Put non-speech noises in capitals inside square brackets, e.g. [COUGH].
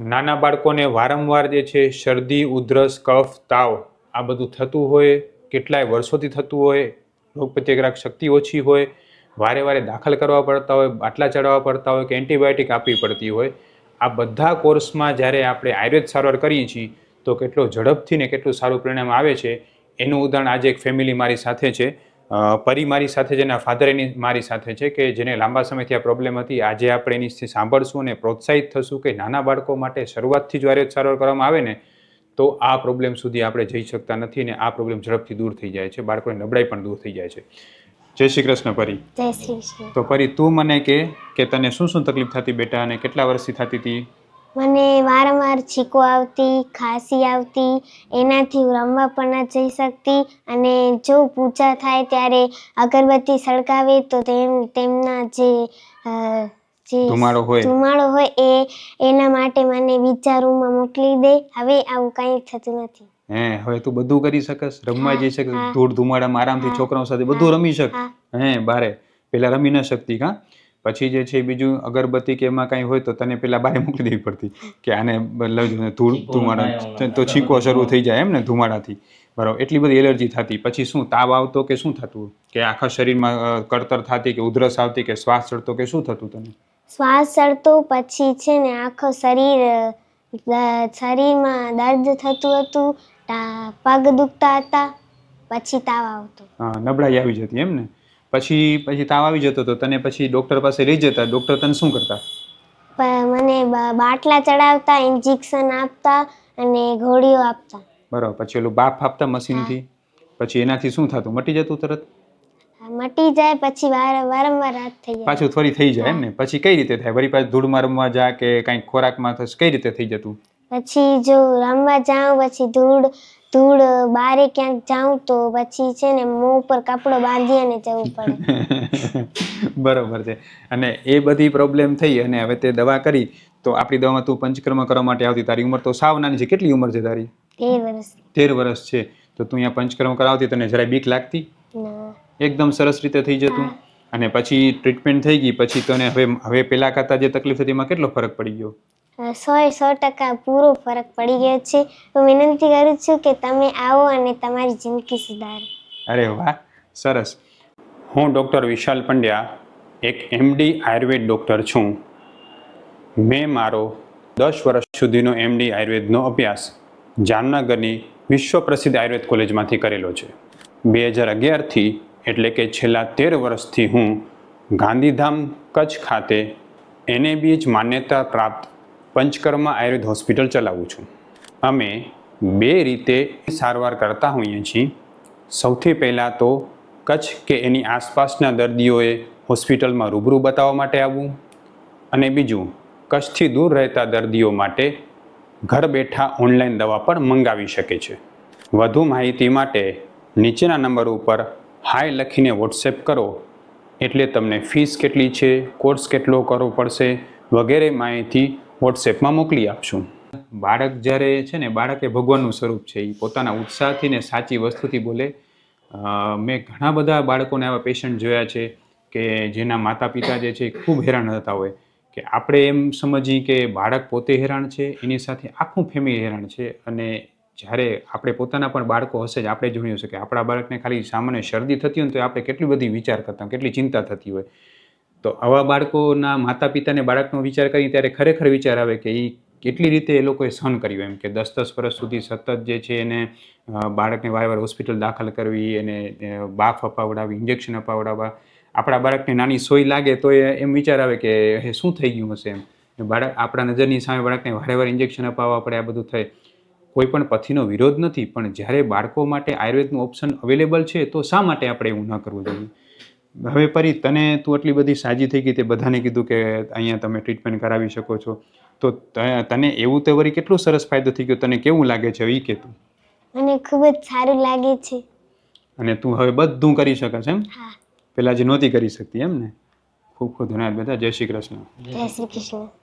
નાના બાળકોને વારંવાર જે છે શરદી, ઉધરસ, કફ, તાવ આ બધું થતું હોય, કેટલાય વર્ષોથી થતું હોય રોગપ્રતિકારક શક્તિ ઓછી હોય, વારે વારે દાખલ કરવા પડતા હોય, બાટલા ચડાવવા પડતા હોય કે એન્ટીબાયોટિક આપવી પડતી હોય, આ બધા કોર્સમાં જ્યારે આપણે આયુર્વેદ સારવાર કરીએ છીએ, તો કેટલો ઝડપથી ને કેટલું સારું પરિણામ આવે છે, એનું ઉદાહરણ આજે એક ફેમિલી મારી સાથે છે. પરી મારી સાથે જેના ફાધર એની મારી સાથે છે કે જેને લાંબા સમયથી આ પ્રોબ્લેમ હતી. આજે આપણે એની સાંભળશું અને પ્રોત્સાહિત થશું કે નાના બાળકો માટે શરૂઆતથી જ આયુર્વેદ સારવાર કરવામાં આવે ને તો આ પ્રોબ્લેમ સુધી આપણે જઈ શકતા નથી અને આ પ્રોબ્લેમ ઝડપથી દૂર થઈ જાય છે. બાળકોની નબળાઈ પણ દૂર થઈ જાય છે. જય શ્રી કૃષ્ણ પરી. તો પરી તું મને કે કે તને શું શું તકલીફ થતી બેટા અને કેટલા વર્ષથી થતી હતી મને વારંવાર છીકો આવતી ખાંસી આવતી એનાથી હું રમવા પણ ન જઈ શકતી અને જો પૂજા થાય ત્યારે અગરબત્તી સળગાવે તો તેમ તેમના જે જે ધુમાડો હોય. ધુમાડો હોય એ એના માટે મને બીજા રૂમમાં મોકલી દે હવે આવું કંઈ થતું નથી હે હવે તું બધું કરી શકસ રમવા જઈ શકસ હા. ધૂળ ધુમાડામાં આરામથી છોકરાઓ સાથે બધું રમી શક હા. હે બારે પેલા રમી ન શકતી કા પછી જે છે બીજું અગરબત્તી કે એમાં કાંઈ હોય તો તને પેલા બારે મોકલી દેવી પડતી કે આને લઈ ધૂળ ધુમાડા તો છીકો શરૂ થઈ જાય એમ ને ધુમાડાથી. બરાબર એટલી બધી એલર્જી થતી. પછી શું તાવ આવતો કે શું થતું? કે આખા શરીરમાં કળતર થતી કે ઉધરસ આવતી કે શ્વાસ ચડતો કે શું થતું તને? શ્વાસ ચડતો પછી છે ને આખો શરીર શરીરમાં દર્દ થતું હતું પગ દુખતા હતા પછી તાવ આવતો. હા નબળાઈ આવી જતી એમ ને? પછી પછી તાવ આવી જતો તો તને પછી ડોક્ટર પાસે લઈ જતા ડોક્ટર તને શું કરતા? મને બાટલા ચડાવતા ઇન્જેક્શન આપતા અને ગોળીઓ આપતા. બરાબર પછી ઓલું બાફ આપતા મશીનથી? પછી એનાથી શું થતું? મટી જતું તરત? મટી જાય પછી વાર વારંવાર રાત થઈ જાય. પાછું ફરી થઈ જાય એમ ને? પછી કઈ રીતે થાય? વળી પાછું ધૂળમાં રમવા જા કે કાંઈક ખોરાકમાં થશે કઈ રીતે થઈ જતું? પછી જો રમવા જાઉં પછી ધૂળ ધૂળ બારે ક્યાંક જાઉં તો પછી છે ને મોં ઉપર કપડો બાંધી અને જવું પડે. [LAUGHS] બરોબર છે. અને એ બધી પ્રોબ્લેમ થઈ અને હવે તે દવા કરી તો આપણી દવામાં તું પંચકર્મ કરવા માટે આવતી. તારી ઉંમર તો સાવ નાની છે. કેટલી ઉંમર છે તારી? તેર વર્ષ. તેર વર્ષ છે. તો તું અહીંયા પંચકર્મ કરાવતી તને જરાય બીક લાગતી? એકદમ સરસ રીતે થઈ જતું. અને પછી ટ્રીટમેન્ટ થઈ ગઈ. પછી તને હવે હવે પેલા કરતાં જે તકલીફ હતી એમાં કેટલો ફરક પડી ગયો? અ, સો સો ટકા પૂરો ફરક પડી ગયો છે. હું વિનંતી કરું છું કે તમે આવો અને તમારી જિંદગી સુધારો. અરે વાહ સરસ. હું ડૉક્ટર વિશાલ પંડ્યા એક એમડી આયુર્વેદ ડૉક્ટર છું. મેં મારો દસ વર્ષ સુધીનો એમડી આયુર્વેદનો અભ્યાસ જામનગરની વિશ્વ પ્રસિદ્ધ આયુર્વેદ કોલેજમાંથી કરેલો છે. બે હજાર અગિયારથી એટલે કે છેલ્લા તેર વર્ષથી હું ગાંધીધામ કચ્છ ખાતે એનએબીએચ માન્યતા પ્રાપ્ત પંચકર્મા આયુર્વેદ હોસ્પિટલ ચલાવું છું. અમે બે રીતે સારવાર કરતા હોઈએ છીએ. સૌથી પહેલાં તો કચ્છ કે એની આસપાસના દર્દીઓએ હોસ્પિટલમાં રૂબરૂ બતાવવા માટે આવવું અને બીજું, કચ્છથી દૂર રહેતા દર્દીઓ માટે ઘર બેઠા ઓનલાઈન દવા પણ મંગાવી શકે છે. વધુ માહિતી માટે નીચેના નંબર ઉપર હાય લખીને વોટ્સએપ કરો. એટલે તમને ફીસ કેટલી છે, કોર્સ કેટલો કરવો પડશે વગેરે માહિતી વોટ્સએપમાં મોકલી આપશું. બાળક જ્યારે છે ને, બાળક એ ભગવાનનું સ્વરૂપ છે એ પોતાના ઉત્સાહથી ને સાચી વસ્તુથી બોલે. મેં ઘણા બધા બાળકોને આવા પેશન્ટ જોયા છે કે જેના માતા પિતા જે છે ખૂબ હેરાન થતા હોય. કે આપણે એમ સમજીએ કે બાળક પોતે હેરાન છે, એની સાથે આખું ફેમિલી હેરાન છે અને જ્યારે આપણે પોતાના પણ બાળકો હશે જ, આપણે જોયું હશે કે આપણા બાળકને ખાલી સામાન્ય શરદી થતી હોય તો આપણે કેટલી બધી વિચાર કરતા કેટલી ચિંતા થતી હોય. તો આવા બાળકોના માતા પિતાને બાળકનો વિચાર કરી ત્યારે ખરેખર વિચાર આવે કે એ કેટલી રીતે એ લોકોએ સહન કર્યું એમ કે દસ દસ વર્ષ સુધી સતત જે છે એને બાળકને વારંવાર હોસ્પિટલ દાખલ કરવી એને બાફ અપાવડાવી ઇન્જેક્શન અપાવડાવવા. આપણા બાળકને નાની સોય લાગે તો એ એમ વિચાર આવે કે હે, શું થઈ ગયું હશે એમ? બાળક, આપણા નજરની સામે બાળકને વારે વાર ઇન્જેક્શન અપાવવા પડે આ બધું થાય. કોઈ પણ પથીનો વિરોધ નથી, પણ જ્યારે બાળકો માટે આયુર્વેદનું ઓપ્શન અવેલેબલ છે તો શા માટે આપણે એવું ન કરવું જોઈએ? હવે પરી તને તું આટલી બધી સાજી થઈ ગઈ તે બધાને કીધું કે અહીંયા તમે ટ્રીટમેન્ટ કરાવી શકો છો. તો તને એવું તો વળી કેટલો સરસ ફાયદો થઈ ગયો? તને કેવું લાગે છે એ કે તું? મને ખૂબ જ સારું લાગે છે. અને તું હવે બધું કરી શકસ એમ? હા. પેલા જે નહોતી કરી શકતી એમ ને ખૂબ ખૂબ ધન્યવાદ બધા જય શ્રી કૃષ્ણ. જય શ્રી કૃષ્ણ.